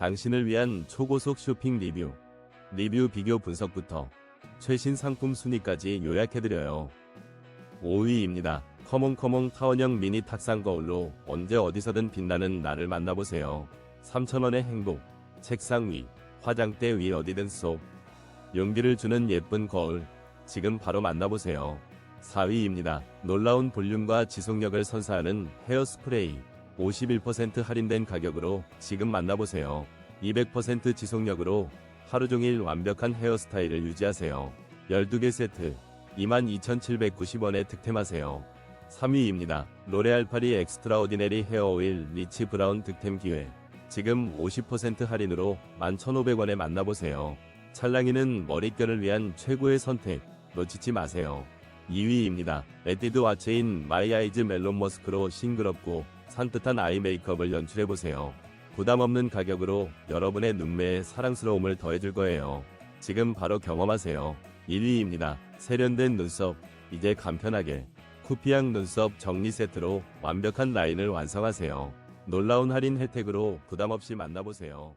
당신을 위한 초고속 쇼핑 리뷰, 리뷰 비교 분석부터 최신 상품 순위까지 요약해드려요. 5위입니다. 커몽커몽 타원형 미니 탁상 거울로 언제 어디서든 빛나는 나를 만나보세요. 3,000원의 행복, 책상 위, 화장대 위 어디든 쏙. 용기를 주는 예쁜 거울, 지금 바로 만나보세요. 4위입니다. 놀라운 볼륨과 지속력을 선사하는 헤어스프레이. 51% 할인된 가격으로 지금 만나보세요. 200% 지속력으로 하루 종일 완벽한 헤어스타일을 유지하세요. 12개 세트 22,790원에 득템하세요. 3위입니다. 로레알 파리 엑스트라 오디네리 헤어 오일 리치 브라운 득템 기회. 지금 50% 할인으로 11,500원에 만나보세요. 찰랑이는 머릿결을 위한 최고의 선택. 놓치지 마세요. 2위입니다. 에뛰드 와 체인 마이 아이즈 멜론 머스크로 싱그럽고 산뜻한 아이 메이크업을 연출해보세요. 부담 없는 가격으로 여러분의 눈매에 사랑스러움을 더해줄 거예요. 지금 바로 경험하세요. 1위입니다. 세련된 눈썹, 이제 간편하게. 쿠피향 눈썹 정리 세트로 완벽한 라인을 완성하세요. 놀라운 할인 혜택으로 부담 없이 만나보세요.